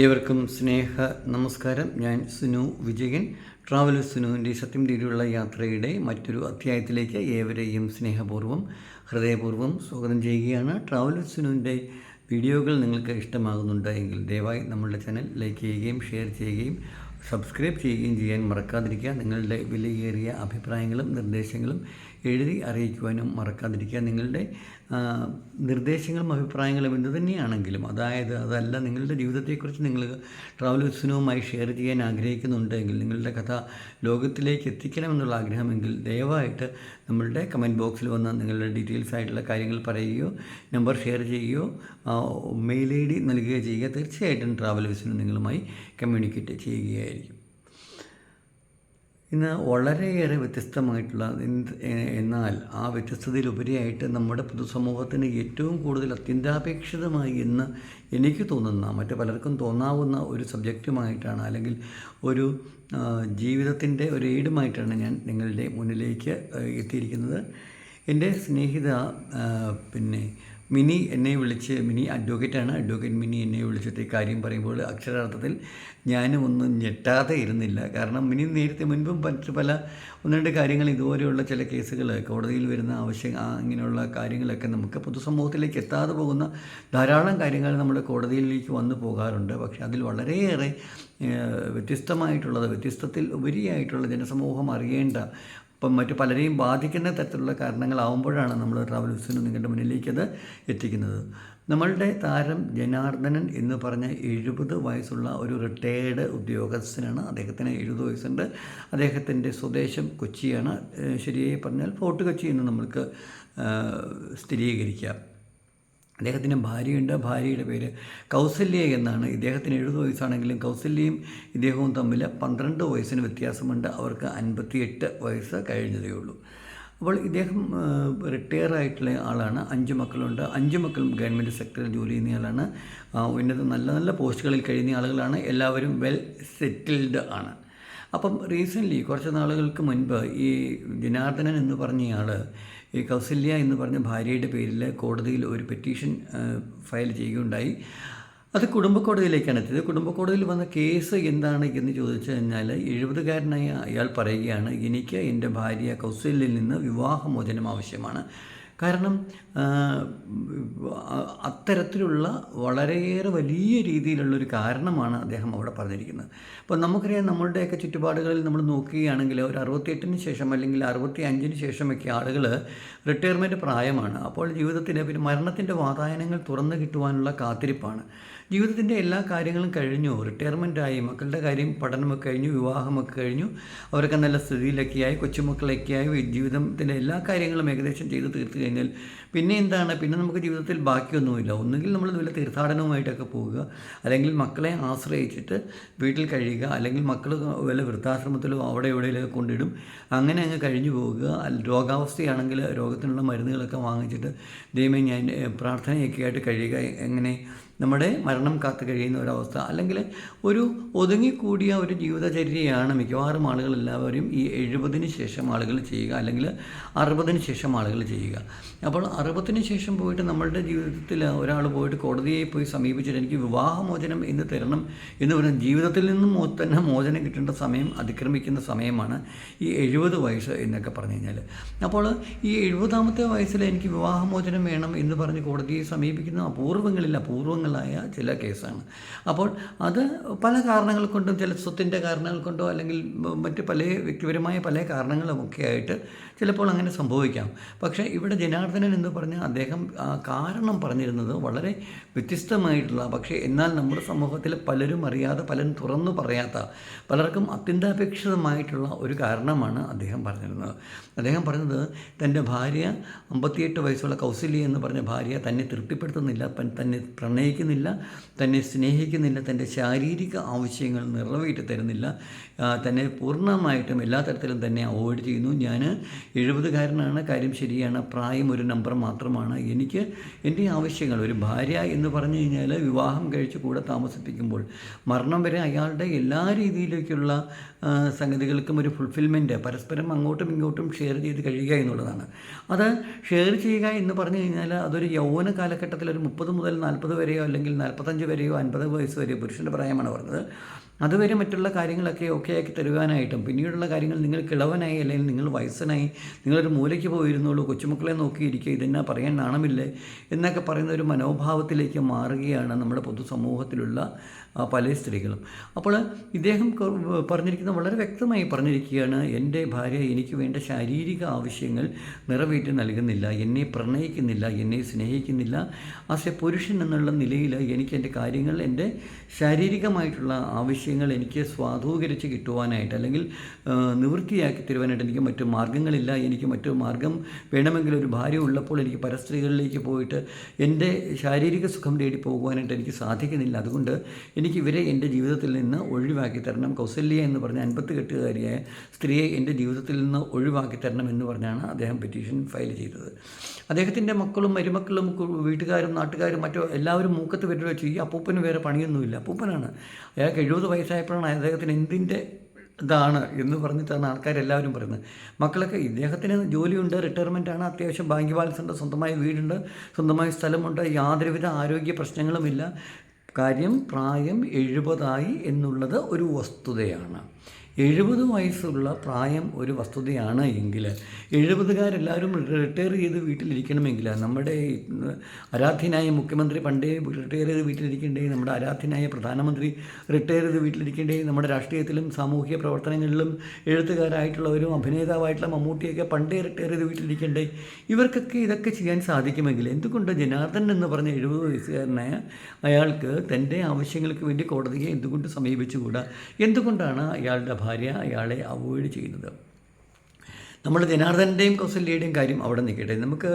ഏവർക്കും സ്നേഹ നമസ്കാരം. ഞാൻ സുനു വിജയൻ. ട്രാവൽ സുനുവിന്റെ സത്യം രീതിയിലുള്ള യാത്രയുടെ മറ്റൊരു അധ്യായത്തിലേക്ക് ഏവരെയും സ്നേഹപൂർവം ഹൃദയപൂർവം സ്വാഗതം ചെയ്യുകയാണ്. ട്രാവൽ സുനുവിന്റെ വീഡിയോകൾ നിങ്ങൾക്ക് ഇഷ്ടമാകുന്നുണ്ട് എങ്കിൽ ദയവായി നമ്മളുടെ ചാനൽ ലൈക്ക് ചെയ്യുകയും ഷെയർ ചെയ്യുകയും സബ്സ്ക്രൈബ് ചെയ്യുകയും ചെയ്യാൻ മറക്കാതിരിക്കുക. നിങ്ങളുടെ വിലയേറിയ അഭിപ്രായങ്ങളും നിർദ്ദേശങ്ങളും എഴുതി അറിയിക്കുവാനും മറക്കാതിരിക്കുക. നിങ്ങളുടെ നിർദ്ദേശങ്ങളും അഭിപ്രായങ്ങളും എന്തു തന്നെയാണെങ്കിലും അതായത് അതല്ല നിങ്ങളുടെ ജീവിതത്തെക്കുറിച്ച് നിങ്ങൾ ട്രാവലേഴ്സിനുമായി ഷെയർ ചെയ്യാൻ ആഗ്രഹിക്കുന്നുണ്ടെങ്കിൽ നിങ്ങളുടെ കഥ ലോകത്തിലേക്ക് എത്തിക്കണമെന്നുള്ള ആഗ്രഹമെങ്കിൽ ദയവായിട്ട് നമ്മളുടെ കമന്റ് ബോക്സിൽ വന്ന് നിങ്ങളുടെ ഡീറ്റെയിൽസ് ആയിട്ടുള്ള കാര്യങ്ങൾ പറയുകയോ നമ്പർ ഷെയർ ചെയ്യുകയോ മെയിൽ ഐ ഡി നൽകുകയോ ചെയ്യുക തീർച്ചയായിട്ടും ട്രാവലേഴ്സിന് നിങ്ങളുമായി കമ്മ്യൂണിക്കേറ്റ് ചെയ്യുകയായിരിക്കും. ഇന്ന് വളരെയേറെ വ്യത്യസ്തമായിട്ടുള്ള എന്നാൽ ആ വ്യത്യസ്തതയിലുപരിയായിട്ട് നമ്മുടെ പൊതുസമൂഹത്തിന് ഏറ്റവും കൂടുതൽ അത്യന്താപേക്ഷിതമായി എന്ന് എനിക്ക് തോന്നുന്ന മറ്റു പലർക്കും തോന്നാവുന്ന ഒരു സബ്ജക്റ്റുമായിട്ടാണ് അല്ലെങ്കിൽ ഒരു ജീവിതത്തിന്റെ ഒരു എയ്ഡുമായിട്ടാണ് ഞാൻ നിങ്ങളുടെ മുന്നിലേക്ക് എത്തിയിരിക്കുന്നത്. എന്റെ സ്നേഹിത പിന്നെ മിനി എന്നെ വിളിച്ച് മിനി അഡ്വക്കേറ്റാണ് അഡ്വക്കേറ്റ് മിനി എന്നെ വിളിച്ചിട്ട് കാര്യം പറയുമ്പോൾ അക്ഷരാർത്ഥത്തിൽ ഞാനും ഒന്നും ഞെട്ടാതെ ഇരുന്നില്ല. കാരണം മിനി നേരത്തെ മുൻപും മറ്റ് പല ഒന്ന് രണ്ട് കാര്യങ്ങൾ ഇതുപോലെയുള്ള ചില കേസുകൾ കോടതിയിൽ വരുന്ന ആവശ്യം ഇങ്ങനെയുള്ള കാര്യങ്ങളൊക്കെ നമുക്ക് പൊതുസമൂഹത്തിലേക്ക് എത്താതെ പോകുന്ന ധാരാളം കാര്യങ്ങൾ നമ്മുടെ കോടതിയിലേക്ക് വന്നു പോകാറുണ്ട്. പക്ഷേ അതിൽ വളരെയേറെ വ്യത്യസ്തമായിട്ടുള്ളത് വ്യത്യസ്തത്തിൽ ഉപരിയായിട്ടുള്ള ജനസമൂഹം അറിയേണ്ട ഇപ്പം മറ്റു പലരെയും ബാധിക്കുന്ന തരത്തിലുള്ള കാരണങ്ങളാവുമ്പോഴാണ് നമ്മൾ ട്രാവൽ ബിസിന് നിങ്ങളുടെ അത് എത്തിക്കുന്നത്. നമ്മളുടെ താരം ജനാർദ്ദനൻ എന്ന് പറഞ്ഞ എഴുപത് വയസ്സുള്ള ഒരു റിട്ടയേർഡ് ഉദ്യോഗസ്ഥനാണ്. അദ്ദേഹത്തിന് എഴുപത് വയസ്സുണ്ട്. അദ്ദേഹത്തിന്റെ സ്വദേശം കൊച്ചിയാണ്. ശരിയായി പറഞ്ഞാൽ ഫോർട്ട് കൊച്ചി എന്ന് നമ്മൾക്ക് സ്ഥിരീകരിക്കാം. അദ്ദേഹത്തിന് ഭാര്യയുണ്ട്. ഭാര്യയുടെ പേര് കൗസല്യ എന്നാണ്. ഇദ്ദേഹത്തിന് എഴുപത് വയസ്സാണെങ്കിലും കൗസല്യയും ഇദ്ദേഹവും തമ്മിൽ പന്ത്രണ്ട് വയസ്സിന് വ്യത്യാസമുണ്ട്. അവർക്ക് അൻപത്തിയെട്ട് വയസ്സ് കഴിഞ്ഞതേ ഉള്ളൂ. അപ്പോൾ ഇദ്ദേഹം റിട്ടയർ ആയിട്ടുള്ള ആളാണ്. അഞ്ച് മക്കളുണ്ട്. അഞ്ച് മക്കളും ഗവൺമെന്റ് സെക്ടറിൽ ജോലി ചെയ്യുന്ന ആളാണ്. ഉന്നത നല്ല നല്ല പോസ്റ്റുകളിൽ കഴിയുന്ന ആളുകളാണ്. എല്ലാവരും വെൽ സെറ്റിൽഡ് ആണ്. അപ്പം റീസെന്റ്ലി കുറച്ച് നാളുകൾക്ക് മുൻപ് ഈ ജനാർദ്ദനൻ എന്ന് പറഞ്ഞയാൾ ഈ കൗസല്യ എന്ന് പറഞ്ഞ ഭാര്യയുടെ പേരിൽ കോടതിയിൽ ഒരു പെറ്റീഷൻ ഫയൽ ചെയ്യുകയുണ്ടായി. അത് കുടുംബ കോടതിയിലേക്കാണ് എത്തിയത്. കുടുംബ കോടതിയിൽ വന്ന കേസ് എന്താണ് എന്ന് ചോദിച്ചു കഴിഞ്ഞാൽ എഴുപതുകാരനായ അയാൾ പറയുകയാണ് എനിക്ക് എന്റെ ഭാര്യ കൗസല്യയിൽ നിന്ന് വിവാഹമോചനം ആവശ്യമാണ്. കാരണം അത്തരത്തിലുള്ള വളരെയേറെ വലിയ രീതിയിലുള്ളൊരു കാരണമാണ് അദ്ദേഹം അവിടെ പറഞ്ഞിരിക്കുന്നത്. അപ്പോൾ നമുക്കറിയാം നമ്മളുടെയൊക്കെ ചുറ്റുപാടുകളിൽ നമ്മൾ നോക്കുകയാണെങ്കിൽ ഒരു അറുപത്തിയെട്ടിന് ശേഷം അല്ലെങ്കിൽ അറുപത്തി അഞ്ചിന് ശേഷമൊക്കെ ആളുകൾ റിട്ടയർമെന്റ് പ്രായമാണ്. അപ്പോൾ ജീവിതത്തിന്റെ പിന്നെ മരണത്തിന്റെ വാതായനങ്ങൾ തുറന്നു കിട്ടുവാനുള്ള കാത്തിരിപ്പാണ്. ജീവിതത്തിന്റെ എല്ലാ കാര്യങ്ങളും കഴിഞ്ഞു റിട്ടയർമെന്റായി മക്കളുടെ കാര്യം പഠനമൊക്കെ കഴിഞ്ഞു വിവാഹമൊക്കെ കഴിഞ്ഞു അവരൊക്കെ നല്ല സ്ഥിതിയിലൊക്കെയായി കൊച്ചുമക്കളൊക്കെയായി ജീവിതത്തിന്റെ എല്ലാ കാര്യങ്ങളും ഏകദേശം ചെയ്ത് തീർത്തു കഴിഞ്ഞാൽ പിന്നെ എന്താണ്? പിന്നെ നമുക്ക് ജീവിതത്തിൽ ബാക്കിയൊന്നുമില്ല. ഒന്നുകിൽ നമ്മൾ ഇതുപോലെ തീർത്ഥാടനവുമായിട്ടൊക്കെ പോവുക അല്ലെങ്കിൽ മക്കളെ ആശ്രയിച്ചിട്ട് വീട്ടിൽ കഴിയുക അല്ലെങ്കിൽ മക്കൾ വല്ല വൃദ്ധാശ്രമത്തിലോ അവിടെ എവിടെയെങ്കിലുമൊക്കെ കൊണ്ടിടും അങ്ങനെ അങ്ങ് കഴിഞ്ഞു പോവുക. രോഗാവസ്ഥയാണെങ്കിൽ രോഗത്തിനുള്ള മരുന്നുകളൊക്കെ വാങ്ങിച്ചിട്ട് ദൈവം ഞാൻ പ്രാർത്ഥനയൊക്കെ ആയിട്ട് കഴിയുക. എങ്ങനെ? നമ്മുടെ മരണം കാത്തു കഴിയുന്ന ഒരവസ്ഥ. അല്ലെങ്കിൽ ഒരു ഒതുങ്ങിക്കൂടിയ ഒരു ജീവിതചര്യയാണ് മിക്കവാറും ആളുകൾ എല്ലാവരും ഈ എഴുപതിന് ശേഷം ആളുകൾ ചെയ്യുക അല്ലെങ്കിൽ അറുപതിന് ശേഷം ആളുകൾ ചെയ്യുക. അപ്പോൾ അറുപതിന് ശേഷം പോയിട്ട് നമ്മളുടെ ജീവിതത്തിൽ ഒരാൾ പോയിട്ട് കോടതിയെ പോയി സമീപിച്ചിട്ട് എനിക്ക് വിവാഹമോചനം എന്ന് തരണം എന്ന് പറയുന്ന ജീവിതത്തിൽ നിന്നും തന്നെ മോചനം കിട്ടേണ്ട സമയം അതിക്രമിക്കുന്ന സമയമാണ് ഈ എഴുപത് വയസ്സ് എന്നൊക്കെ പറഞ്ഞു കഴിഞ്ഞാൽ. അപ്പോൾ ഈ എഴുപതാമത്തെ വയസ്സിൽ എനിക്ക് വിവാഹമോചനം വേണം എന്ന് പറഞ്ഞ് കോടതിയെ സമീപിക്കുന്ന അപൂർവങ്ങളിൽ അപൂർവങ്ങളായ ചില കേസാണ്. അപ്പോൾ അത് പല കാരണങ്ങൾ കൊണ്ടും ചില സ്വത്തിന്റെ കാരണങ്ങൾ കൊണ്ടോ അല്ലെങ്കിൽ മറ്റ് പല വ്യക്തിപരമായ പല കാരണങ്ങളുമൊക്കെ ആയിട്ട് ചിലപ്പോൾ അങ്ങനെ സംഭവിക്കാം. പക്ഷേ ഇവിടെ ജനാർദ്ദനൻ എന്ന് പറഞ്ഞ അദ്ദേഹം കാരണം പറഞ്ഞിരുന്നത് വളരെ വ്യത്യസ്തമായിട്ടുള്ള പക്ഷേ എന്നാൽ നമ്മുടെ സമൂഹത്തിൽ പലരും അറിയാതെ പലരും തുറന്നു പറയാത്ത പലർക്കും അത്യന്താപേക്ഷിതമായിട്ടുള്ള ഒരു കാരണമാണ് അദ്ദേഹം പറഞ്ഞിരുന്നത്. അദ്ദേഹം പറഞ്ഞത് തന്റെ ഭാര്യ അമ്പത്തിയെട്ട് വയസ്സുള്ള കൗസല്യ എന്ന് പറഞ്ഞ ഭാര്യ തന്നെ തൃപ്തിപ്പെടുത്തുന്നില്ല തന്നെ തന്നെ പ്രണയിക്കുന്നില്ല തന്നെ സ്നേഹിക്കുന്നില്ല തന്റെ ശാരീരിക ആവശ്യങ്ങൾ നിറവേറ്റി തരുന്നില്ല തന്നെ പൂർണമായിട്ടും എല്ലാ തരത്തിലും തന്നെ അവോയ്ഡ് ചെയ്യുന്നു. ഞാൻ എഴുപതുകാരനാണ് കാര്യം ശരിയാണ് പ്രായം ഒരു നമ്പർ മാത്രമാണ്. എനിക്ക് എന്റെ ആവശ്യങ്ങൾ ഒരു ഭാര്യ എന്ന് പറഞ്ഞു കഴിഞ്ഞാൽ വിവാഹം കഴിച്ച് കൂടെ താമസിപ്പിക്കുമ്പോൾ മരണം വരെ അയാളുടെ എല്ലാ രീതിയിലേക്കുള്ള സംഗതികൾക്കും ഒരു ഫുൾഫിൽമെന്റ് പരസ്പരം അങ്ങോട്ടും ഇങ്ങോട്ടും ഷെയർ ചെയ്ത് കഴിയുക എന്നുള്ളതാണ്. അത് ഷെയർ ചെയ്യുക എന്ന് പറഞ്ഞു കഴിഞ്ഞാൽ അതൊരു യൗവന കാലഘട്ടത്തിൽ ഒരു മുപ്പത് മുതൽ നാൽപ്പത് വരെ വരെയോ അല്ലെങ്കിൽ നാൽപ്പത്തഞ്ച് വരെയോ അൻപത് വയസ്സ് വരെയോ പുരുഷന്റെ പ്രായമാണ് പറഞ്ഞത്. അതുവരെ മറ്റുള്ള കാര്യങ്ങളൊക്കെ ഓക്കെ ആക്കി തരുവാനായിട്ടും പിന്നീടുള്ള കാര്യങ്ങൾ നിങ്ങൾ കിളവനായി അല്ലെങ്കിൽ നിങ്ങൾ വയസ്സനായി നിങ്ങളൊരു മൂലയ്ക്ക് പോയിരുന്നുള്ളൂ കൊച്ചുമക്കളെ നോക്കിയിരിക്കുക ഇതെന്നാ പറയാൻ നാണമില്ലേ? എന്നൊക്കെ പറയുന്ന ഒരു മനോഭാവത്തിലേക്ക് മാറുകയാണ് നമ്മുടെ പൊതുസമൂഹത്തിലുള്ള പല സ്ത്രീകളും. അപ്പോൾ ഇദ്ദേഹം പറഞ്ഞിരിക്കുന്ന വളരെ വ്യക്തമായി പറഞ്ഞിരിക്കുകയാണ് എന്റെ ഭാര്യ എനിക്ക് വേണ്ട ശാരീരിക ആവശ്യങ്ങൾ നിറവേറ്റി നൽകുന്നില്ല എന്നെ പ്രണയിക്കുന്നില്ല എന്നെ സ്നേഹിക്കുന്നില്ല. ആസ് എ പുരുഷൻ എന്നുള്ള നിലയിൽ എനിക്ക് എന്റെ കാര്യങ്ങൾ എന്റെ ശാരീരികമായിട്ടുള്ള ആവശ്യങ്ങൾ എനിക്ക് സ്വാധൂകരിച്ച് കിട്ടുവാനായിട്ട് അല്ലെങ്കിൽ നിവൃത്തിയാക്കി തരുവാനായിട്ട് എനിക്ക് മറ്റു മാർഗങ്ങളില്ല എനിക്ക് മറ്റു മാർഗം വേണമെങ്കിൽ ഒരു ഭാര്യ ഉള്ളപ്പോൾ എനിക്ക് പരസ്ത്രീകളിലേക്ക് പോയിട്ട് എന്റെ ശാരീരിക സുഖം തേടി പോകുവാനായിട്ട് എനിക്ക് സാധിക്കുന്നില്ല. അതുകൊണ്ട് എനിക്ക് ഇവരെ എന്റെ ജീവിതത്തിൽ നിന്ന് ഒഴിവാക്കി തരണം. കൗസല്യ എന്ന് പറഞ്ഞ അൻപത്തി കെട്ടുകാരിയായ സ്ത്രീയെ എന്റെ ജീവിതത്തിൽ നിന്ന് ഒഴിവാക്കി തരണം എന്ന് പറഞ്ഞാണ് അദ്ദേഹം പെറ്റീഷൻ ഫയൽ ചെയ്തത്. അദ്ദേഹത്തിന്റെ മക്കളും മരുമക്കളും വീട്ടുകാരും നാട്ടുകാരും മറ്റോ എല്ലാവരും മൂക്കത്ത് വിരൽ വെച്ച് അപ്പൂപ്പന് വേറെ പണിയൊന്നുമില്ല. അപ്പൂപ്പനാണ്. അയാൾക്ക് എഴുപത് വയസ്സായപ്പോഴാണ് അദ്ദേഹത്തിന് എന്തിന്റെ ഇതാണ് എന്ന് പറഞ്ഞിട്ടാണ് ആൾക്കാരെല്ലാവരും പറയുന്നത്. മക്കളൊക്കെ ഇദ്ദേഹത്തിന് ജോലിയുണ്ട് റിട്ടയർമെന്റ് ആണ് അത്യാവശ്യം ബാങ്ക് ബാലൻസ് ഉണ്ട് സ്വന്തമായ വീടുണ്ട് സ്വന്തമായ സ്ഥലമുണ്ട് യാതൊരുവിധ ആരോഗ്യ പ്രശ്നങ്ങളുമില്ല. കാര്യം പ്രായം എഴുപതായി എന്നുള്ളത് ഒരു വസ്തുതയാണ്. എഴുപത് വയസ്സുള്ള പ്രായം ഒരു വസ്തുതയാണ് എങ്കിൽ എഴുപതുകാരെല്ലാവരും റിട്ടയർ ചെയ്ത് വീട്ടിലിരിക്കണമെങ്കിൽ നമ്മുടെ ആരാധ്യനായ മുഖ്യമന്ത്രി പണ്ടേ റിട്ടയർ ചെയ്ത് വീട്ടിലിരിക്കേണ്ടേ നമ്മുടെ ആരാധ്യനായ പ്രധാനമന്ത്രി റിട്ടയർ ചെയ്ത് വീട്ടിലിരിക്കേണ്ടേ നമ്മുടെ രാഷ്ട്രീയത്തിലും സാമൂഹിക പ്രവർത്തനങ്ങളിലും എഴുത്തുകാരായിട്ടുള്ളവരും അഭിനേതാവായിട്ടുള്ള മമ്മൂട്ടിയൊക്കെ പണ്ടേ റിട്ടയർ ചെയ്ത് വീട്ടിലിരിക്കേണ്ടേ ഇവർക്കൊക്കെ ഇതൊക്കെ ചെയ്യാൻ സാധിക്കുമെങ്കിൽ എന്തുകൊണ്ട് ജനാർദ്ദൻ എന്ന് പറഞ്ഞ എഴുപത് വയസ്സുകാരനായ അയാൾക്ക് തന്റെ ആവശ്യങ്ങൾക്ക് വേണ്ടി കോടതിയെ എന്തുകൊണ്ട് സമീപിച്ചുകൂടാ? എന്തുകൊണ്ടാണ് അയാളുടെ ഭാര്യ അയാളെ അവോയ്ഡ് ചെയ്യുന്നത്. നമ്മൾ ജനാർദ്ദന്റെയും കൗസല്യയുടെയും കാര്യം അവിടെ നിൽക്കട്ടെ. നമുക്ക്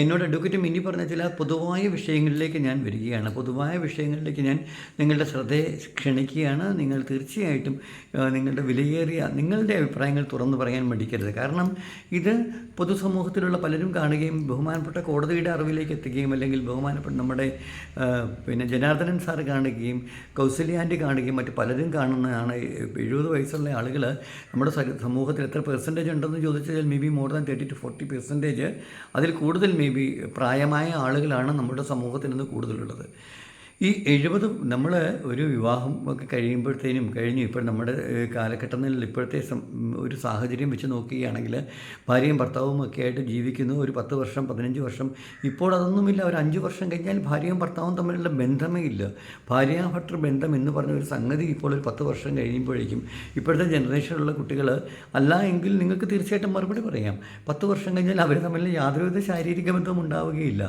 എന്നോട് അഡ്വക്കേറ്റ് മിനി പറഞ്ഞ ചില പൊതുവായ വിഷയങ്ങളിലേക്ക് ഞാൻ വരികയാണ്. പൊതുവായ വിഷയങ്ങളിലേക്ക് ഞാൻ നിങ്ങളുടെ ശ്രദ്ധയെ ക്ഷണിക്കുകയാണ്. നിങ്ങൾ തീർച്ചയായിട്ടും നിങ്ങളുടെ വിലയേറിയ നിങ്ങളുടെ അഭിപ്രായങ്ങൾ തുറന്നു പറയാൻ മടിക്കരുത്. കാരണം ഇത് പൊതുസമൂഹത്തിലുള്ള പലരും കാണുകയും ബഹുമാനപ്പെട്ട കോടതിയുടെ അറിവിലേക്ക് എത്തുകയും അല്ലെങ്കിൽ ബഹുമാനപ്പെട്ട നമ്മുടെ പിന്നെ ജനാർദ്ദനൻ സാർ കാണുകയും കൗസല്യാന്റെ കാണുകയും മറ്റ് പലരും കാണുന്നതാണ്. എഴുപത് വയസ്സുള്ള ആളുകൾ നമ്മുടെ സമൂഹത്തിൽ എത്ര പെർസെന്റേജ് ഉണ്ടെന്ന് ചോദിച്ചാൽ may be more than thirty two forty percentage അതിൽ കൂടുതൽ മേ ബി പ്രായമായ ആളുകളാണ് നമ്മുടെ സമൂഹത്തിൽ നിന്ന് കൂടുതലുള്ളത്. ഈ എഴുപത് നമ്മൾ ഒരു വിവാഹം ഒക്കെ കഴിയുമ്പോഴത്തേനും കഴിഞ്ഞു. ഇപ്പോൾ നമ്മുടെ കാലഘട്ടത്തിൽ ഇപ്പോഴത്തെ ഒരു സാഹചര്യം വെച്ച് നോക്കുകയാണെങ്കിൽ ഭാര്യയും ഭർത്താവും ഒക്കെ ആയിട്ട് ജീവിക്കുന്നു. ഒരു പത്ത് വർഷം പതിനഞ്ച് വർഷം. ഇപ്പോൾ അതൊന്നുമില്ല. ഒരു അഞ്ച് വർഷം കഴിഞ്ഞാൽ ഭാര്യയും ഭർത്താവും തമ്മിലുള്ള ബന്ധമേ ഇല്ല. ഭാര്യ ഭർത്തൃ ബന്ധം എന്ന് പറഞ്ഞ ഒരു സംഗതി ഇപ്പോൾ ഒരു പത്ത് വർഷം കഴിയുമ്പോഴേക്കും ഇപ്പോഴത്തെ ജനറേഷനിലുള്ള കുട്ടികൾ അല്ല എങ്കിൽ നിങ്ങൾക്ക് തീർച്ചയായിട്ടും മറുപടി പറയാം. പത്ത് വർഷം കഴിഞ്ഞാൽ അവർ തമ്മിൽ യാതൊരുവിധ ശാരീരിക ബന്ധവും ഉണ്ടാവുകയില്ല.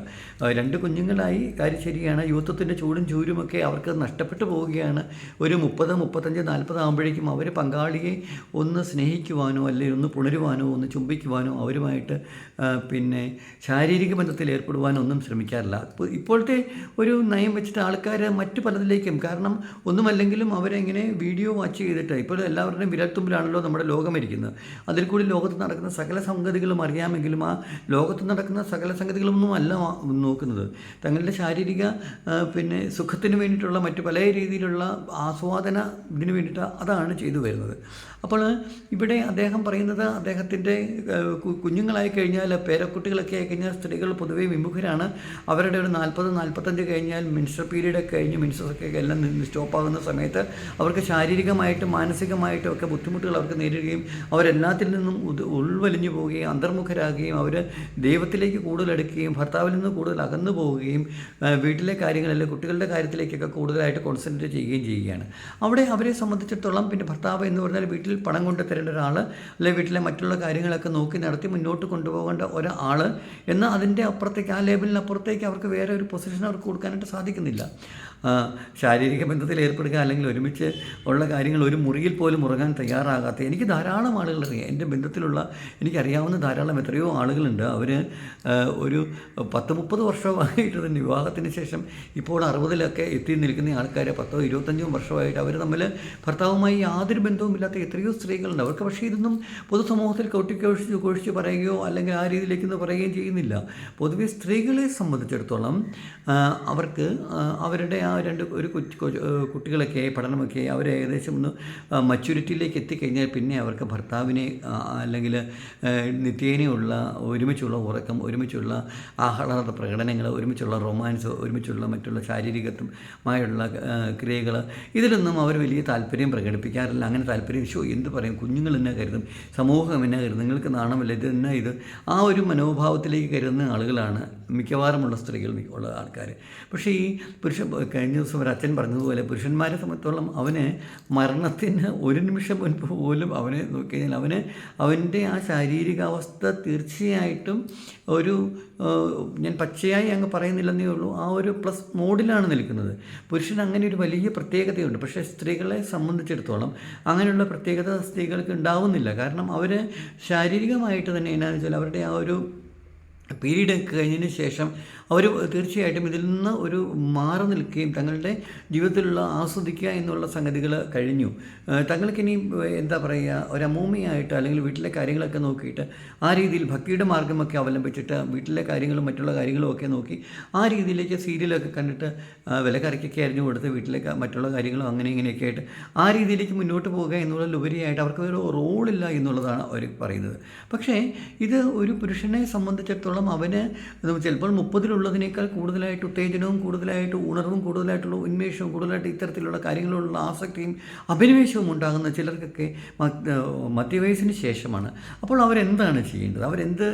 രണ്ട് കുഞ്ഞുങ്ങളായി കാര്യം ശരിയാണ്. യൂത്വത്തിന്റെ ചൂടും ചൂരുമൊക്കെ അവർക്ക് നഷ്ടപ്പെട്ടു പോവുകയാണ്. ഒരു മുപ്പത് മുപ്പത്തഞ്ച് നാൽപ്പത് ആകുമ്പോഴേക്കും അവർ പങ്കാളിയെ ഒന്ന് സ്നേഹിക്കുവാനോ അല്ലെങ്കിൽ ഒന്ന് പുണരുവാനോ ഒന്ന് ചുംബിക്കുവാനോ അവരുമായിട്ട് പിന്നെ ശാരീരിക ബന്ധത്തിൽ ഏർപ്പെടുവാനോ ഒന്നും ശ്രമിക്കാറില്ല. ഇപ്പോഴത്തെ ഒരു നയം വെച്ചിട്ട് ആൾക്കാർ മറ്റു പലതിലേക്കും കാരണം ഒന്നുമല്ലെങ്കിലും അവരെങ്ങനെ വീഡിയോ വാച്ച് ചെയ്തിട്ട് ഇപ്പോൾ എല്ലാവരുടെയും വിരൽത്തുമ്പിലാണല്ലോ നമ്മുടെ ലോകം ഇരിക്കുന്നത്. അതിൽ കൂടി ലോകത്ത് നടക്കുന്ന സകല സംഗതികളും അറിയാമെങ്കിലും ആ ലോകത്ത് നടക്കുന്ന സകല സംഗതികളൊന്നും അല്ല നോക്കുന്നത്. തങ്ങളുടെ ശാരീരിക പിന്നെ സുഖത്തിന് വേണ്ടിയിട്ടുള്ള മറ്റു പല രീതിയിലുള്ള ആസ്വാദന ഇതിന് വേണ്ടിയിട്ട് അതാണ് ചെയ്തു വരുന്നത്. അപ്പോൾ ഇവിടെ അദ്ദേഹം പറയുന്നത് അദ്ദേഹത്തിന്റെ കുഞ്ഞുങ്ങളായി കഴിഞ്ഞാൽ പേരക്കുട്ടികളൊക്കെ ആയി കഴിഞ്ഞാൽ സ്ത്രീകൾ പൊതുവേ വിമുഖരാണ്. അവരുടെ ഒരു നാൽപ്പത് നാൽപ്പത്തഞ്ച് കഴിഞ്ഞാൽ മിൻസ്റ്റർ പീരീഡ് ഒക്കെ കഴിഞ്ഞ് മിൻസ്റ്ററൊക്കെ എല്ലാം നിന്ന് സ്റ്റോപ്പ് ആകുന്ന സമയത്ത് അവർക്ക് ശാരീരികമായിട്ടും മാനസികമായിട്ടും ഒക്കെ ബുദ്ധിമുട്ടുകൾ അവർക്ക് നേരിടുകയും അവരെല്ലാത്തിൽ നിന്നും ഉൾവലിഞ്ഞു പോവുകയും അന്തർമുഖരാകുകയും അവർ ദൈവത്തിലേക്ക് കൂടുതൽ എടുക്കുകയും ഭർത്താവിൽ നിന്ന് കൂടുതൽ അകന്നു പോവുകയും വീട്ടിലെ കാര്യങ്ങളിൽ കുട്ടികളുടെ കാര്യത്തിലേക്കൊക്കെ കൂടുതലായിട്ട് കോൺസെൻട്രേറ്റ് ചെയ്യുകയും ചെയ്യുകയാണ്. അവിടെ അവരെ സംബന്ധിച്ചിടത്തോളം പിന്നെ ഭർത്താവ് എന്ന് പറഞ്ഞാൽ വീട്ടിൽ പണം കൊണ്ട് തരേണ്ട ഒരാൾ അല്ലെങ്കിൽ വീട്ടിലെ മറ്റുള്ള കാര്യങ്ങളൊക്കെ നോക്കി നടത്തി മുന്നോട്ട് കൊണ്ടുപോകേണ്ട ഒരാൾ എന്നാൽ അതിന്റെ അപ്പുറത്തേക്ക് ആ ലേബലിനപ്പുറത്തേക്ക് അവർക്ക് വേറെ ഒരു പൊസിഷൻ അവർക്ക് കൊടുക്കാനായിട്ട് സാധിക്കുന്നില്ല. ശാരീരിക ബന്ധത്തിൽ ഏർപ്പെടുക അല്ലെങ്കിൽ ഒരുമിച്ച് ഉള്ള കാര്യങ്ങൾ ഒരു മുറിയിൽ പോലും ഉറങ്ങാൻ തയ്യാറാകാത്ത. എനിക്ക് ധാരാളം ആളുകൾ അറിയാം. എന്റെ ബന്ധത്തിലുള്ള എനിക്കറിയാവുന്ന ധാരാളം എത്രയോ ആളുകളുണ്ട്. അവർ ഒരു പത്ത് മുപ്പത് വർഷമായിട്ട് തന്നെ വിവാഹത്തിന് ശേഷം ഇപ്പോൾ അറുപതിലൊക്കെ എത്തി നിൽക്കുന്ന ആൾക്കാർ പത്തോ ഇരുപത്തഞ്ചോ വർഷമായിട്ട് അവർ തമ്മിൽ ഭർത്താവുമായി യാതൊരു ബന്ധവുമില്ലാത്ത എത്രയോ സ്ത്രീകളുണ്ട്. അവർക്ക് പക്ഷേ ഇതൊന്നും പൊതുസമൂഹത്തിൽ കൊട്ടിക്കോഷിച്ച് ഘോഷിച്ച് പറയുകയോ അല്ലെങ്കിൽ ആ രീതിയിലേക്കൊന്നും പറയുകയും ചെയ്യുന്നില്ല. പൊതുവെ സ്ത്രീകളെ സംബന്ധിച്ചിടത്തോളം അവർക്ക് അവരുടെ രണ്ട് ഒരു കുട്ടികളൊക്കെ പഠനമൊക്കെ അവർ ഏകദേശം ഒന്ന് മച്യൂരിറ്റിയിലേക്ക് എത്തിക്കഴിഞ്ഞാൽ പിന്നെ അവർക്ക് ഭർത്താവിനെ അല്ലെങ്കിൽ നിത്യേനയുള്ള ഒരുമിച്ചുള്ള ഉറക്കം ഒരുമിച്ചുള്ള ആഹ്ലാദ പ്രകടനങ്ങൾ ഒരുമിച്ചുള്ള റൊമാൻസ് ഒരുമിച്ചുള്ള മറ്റുള്ള ശാരീരിക ശാരീരികമായുള്ള ക്രിയകൾ ഇതിലൊന്നും അവർ വലിയ താല്പര്യം പ്രകടിപ്പിക്കാറില്ല. അങ്ങനെ താല്പര്യം ഷോ എന്ത് പറയും? കുഞ്ഞുങ്ങൾ എന്നാ കരുതും? സമൂഹം എന്നാ കരുതും? നിങ്ങൾക്ക് നാണമല്ല? ഇത് എന്നാ ഇത്? ആ ഒരു മനോഭാവത്തിലേക്ക് കരുതുന്ന ആളുകളാണ് മിക്കവാറുമുള്ള സ്ത്രീകൾ ഉള്ള ആൾക്കാർ പക്ഷേ ഈ പുരുഷ കഴിഞ്ഞ ദിവസം ഒരു അച്ഛൻ പറഞ്ഞതുപോലെ പുരുഷന്മാരെ സംബന്ധിച്ചോളം അവന് മരണത്തിന് ഒരു നിമിഷം മുൻപ് പോലും അവനെ നോക്കിക്കഴിഞ്ഞാൽ അവന് അവന്റെ ആ ശാരീരികാവസ്ഥ തീർച്ചയായിട്ടും ഒരു ഞാൻ പച്ചയായി അങ്ങ് പറയുന്നില്ലെന്നേ ഉള്ളൂ. ആ ഒരു പ്ലസ് മോഡിലാണ് നിൽക്കുന്നത്. പുരുഷൻ അങ്ങനെ ഒരു വലിയ പ്രത്യേകതയുണ്ട്. പക്ഷേ സ്ത്രീകളെ സംബന്ധിച്ചിടത്തോളം അങ്ങനെയുള്ള പ്രത്യേകത സ്ത്രീകൾക്ക് ഉണ്ടാവുന്നില്ല. കാരണം അവർ ശാരീരികമായിട്ട് തന്നെ എന്നാന്ന് വെച്ചാൽ അവരുടെ ആ ഒരു പീരീഡ് കഴിഞ്ഞതിന് ശേഷം അവർ തീർച്ചയായിട്ടും ഇതിൽ നിന്ന് ഒരു മാറി നിൽക്കുകയും തങ്ങളുടെ ജീവിതത്തിലുള്ള ആസ്വദിക്കുക എന്നുള്ള സംഗതികൾ കഴിഞ്ഞു. തങ്ങൾക്ക് തങ്ങൾക്കിനി എന്താ പറയുക ഒരു അല്ലെങ്കിൽ വീട്ടിലെ കാര്യങ്ങളൊക്കെ നോക്കിയിട്ട് ആ രീതിയിൽ ഭക്തിയുടെ മാർഗമൊക്കെ അവലംബിച്ചിട്ട് വീട്ടിലെ കാര്യങ്ങളും മറ്റുള്ള കാര്യങ്ങളും ഒക്കെ നോക്കി ആ രീതിയിലേക്ക് സീരിയലൊക്കെ കണ്ടിട്ട് വില വിലക്കറിക്കൊക്കെ അരിഞ്ഞു കൊടുത്ത് വീട്ടിലെ മറ്റുള്ള കാര്യങ്ങളും അങ്ങനെ ഇങ്ങനെയൊക്കെ ആയിട്ട് ആ രീതിയിലേക്ക് മുന്നോട്ട് പോവുക എന്നുള്ളതിലുപരിയായിട്ട് അവർക്ക് ഒരു റോളില്ല എന്നുള്ളതാണ് അവർ പറയുന്നത്. പക്ഷേ ഇത് ഒരു പുരുഷനെ സംബന്ധിച്ചിടത്തോളം അവന് ചിലപ്പോൾ മുപ്പതിലുള്ളതിനേക്കാൾ കൂടുതലായിട്ട് ഉത്തേജനവും കൂടുതലായിട്ട് ഉണർവും കൂടുതലായിട്ടുള്ള ഉന്മേഷവും കൂടുതലായിട്ട് ഇത്തരത്തിലുള്ള കാര്യങ്ങളിലുള്ള ആസക്തിയും അഭിനിവേശവും ഉണ്ടാകുന്ന ചിലർക്കൊക്കെ മധ്യവയസ്സിന് ശേഷമാണ്. അപ്പോൾ അവരെന്താണ് ചെയ്യേണ്ടത്? അവരെന്ത്